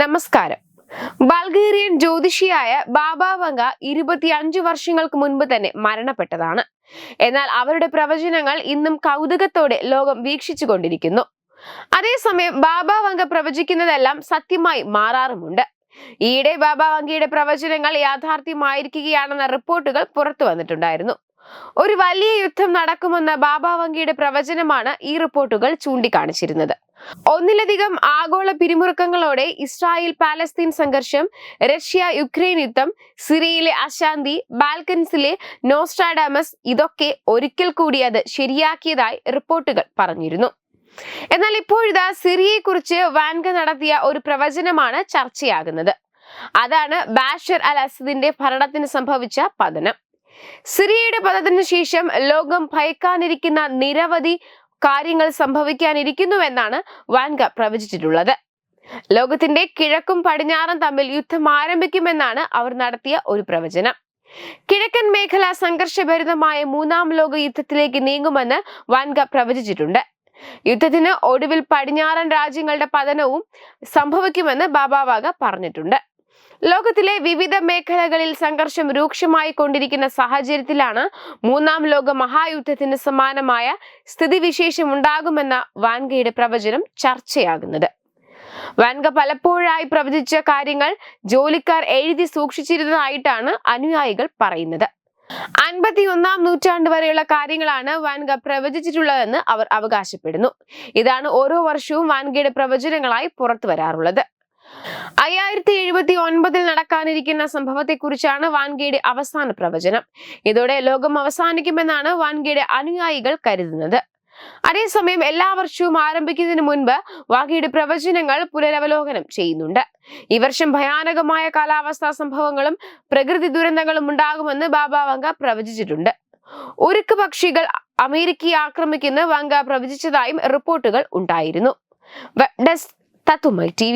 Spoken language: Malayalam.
നമസ്കാരം. ബൾഗേറിയൻ ജ്യോതിഷിയായ ബാബ വങ്ക ഇരുപത്തിയഞ്ച് വർഷങ്ങൾക്ക് മുൻപ് തന്നെ മരണപ്പെട്ടതാണ്. എന്നാൽ അവരുടെ പ്രവചനങ്ങൾ ഇന്നും കൗതുകത്തോടെ ലോകം വീക്ഷിച്ചു കൊണ്ടിരിക്കുന്നു അതേസമയം ബാബ വങ്ക പ്രവചിക്കുന്നതെല്ലാം സത്യമായി മാറാറുമുണ്ട്. ഈയിടെ ബാബ വങ്കയുടെ പ്രവചനങ്ങൾ യാഥാർത്ഥ്യമായിരിക്കുകയാണെന്ന റിപ്പോർട്ടുകൾ പുറത്തു വന്നിട്ടുണ്ടായിരുന്നു. ഒരു വലിയ യുദ്ധം നടക്കുമെന്ന ബാബ വങ്കയുടെ പ്രവചനമാണ് ഈ റിപ്പോർട്ടുകൾ ചൂണ്ടിക്കാണിച്ചിരുന്നത്. ഒന്നിലധികം ആഗോള പിരിമുറുക്കങ്ങളോടെ ഇസ്രായേൽ പാലസ്തീൻ സംഘർഷം റഷ്യ യുക്രൈൻ യുദ്ധം സിറിയയിലെ അശാന്തി ബാൽക്കൻസിലെ നോസ്ട്രാഡാമസ് ഇതൊക്കെ ഒരിക്കൽ കൂടി അത് ശരിയാക്കിയതായി റിപ്പോർട്ടുകൾ പറഞ്ഞിരുന്നു. എന്നാൽ ഇപ്പോഴിതാ സിറിയയെക്കുറിച്ച് വാൻഗ നടത്തിയ ഒരു പ്രവചനമാണ് ചർച്ചയാകുന്നത്. അതാണ് ബാഷർ അൽ അസദിന്റെ ഭരണത്തിന് സംഭവിച്ച പതനം. സിറിയയുടെ പതനത്തിന് ശേഷം ലോകം ഭയക്കാനിരിക്കുന്ന നിരവധി കാര്യങ്ങൾ സംഭവിക്കാനിരിക്കുന്നുവെന്നാണ് വാൻഗ പ്രവചിച്ചിട്ടുള്ളത്. ലോകത്തിന്റെ കിഴക്കും പടിഞ്ഞാറും തമ്മിൽ യുദ്ധം ആരംഭിക്കുമെന്നാണ് അവർ നടത്തിയ ഒരു പ്രവചനം. കിഴക്കൻ മേഖല സംഘർഷഭരിതമായ മൂന്നാം ലോക യുദ്ധത്തിലേക്ക് നീങ്ങുമെന്ന് വാൻഗ പ്രവചിച്ചിട്ടുണ്ട്. യുദ്ധത്തിന് ഒടുവിൽ പടിഞ്ഞാറൻ രാജ്യങ്ങളുടെ പതനവും സംഭവിക്കുമെന്ന് ബാബാവാഗ പറഞ്ഞിട്ടുണ്ട്. ലോകത്തിലെ വിവിധ മേഖലകളിൽ സംഘർഷം രൂക്ഷമായി കൊണ്ടിരിക്കുന്ന സാഹചര്യത്തിലാണ് മൂന്നാം ലോക മഹായുദ്ധത്തിന് സമാനമായ സ്ഥിതിവിശേഷം ഉണ്ടാകുമെന്ന വാൻഗയുടെ പ്രവചനം ചർച്ചയാകുന്നത്. വാൻഗ പലപ്പോഴായി പ്രവചിച്ച കാര്യങ്ങൾ ജോലിക്കാർ എഴുതി സൂക്ഷിച്ചിരുന്നതായിട്ടാണ് അനുയായികൾ പറയുന്നത്. അൻപത്തിയൊന്നാം നൂറ്റാണ്ട് വരെയുള്ള കാര്യങ്ങളാണ് വാൻഗ പ്രവചിച്ചിട്ടുള്ളതെന്ന് അവർ അവകാശപ്പെടുന്നു. ഇതാണ് ഓരോ വർഷവും വാൻഗയുടെ പ്രവചനങ്ങളായി പുറത്തു വരാറുള്ളത് അയ്യായിരത്തി എഴുപത്തി ഒൻപതിൽ നടക്കാനിരിക്കുന്ന സംഭവത്തെക്കുറിച്ചാണ് വാൻഗേയുടെ അവസാന പ്രവചനം. ഇതോടെ ലോകം അവസാനിക്കുമെന്നാണ് വാൻഗേയുടെ അനുയായികൾ കരുതുന്നത്. അതേസമയം എല്ലാ വർഷവും ആരംഭിക്കുന്നതിന് മുൻപ് വാഗയുടെ പ്രവചനങ്ങൾ പുനരവലോകനം ചെയ്യുന്നുണ്ട്. ഈ വർഷം ഭയാനകമായ കാലാവസ്ഥാ സംഭവങ്ങളും പ്രകൃതി ദുരന്തങ്ങളും ഉണ്ടാകുമെന്ന് ബാബ വങ്ക പ്രവചിച്ചിട്ടുണ്ട്. ഉരുക്ക് പക്ഷികൾ അമേരിക്കയെ ആക്രമിക്കുന്ന വങ്ക പ്രവചിച്ചതായും റിപ്പോർട്ടുകൾ ഉണ്ടായിരുന്നു. വെബ് ഡെസ്ക് തത്തുമൈ ടി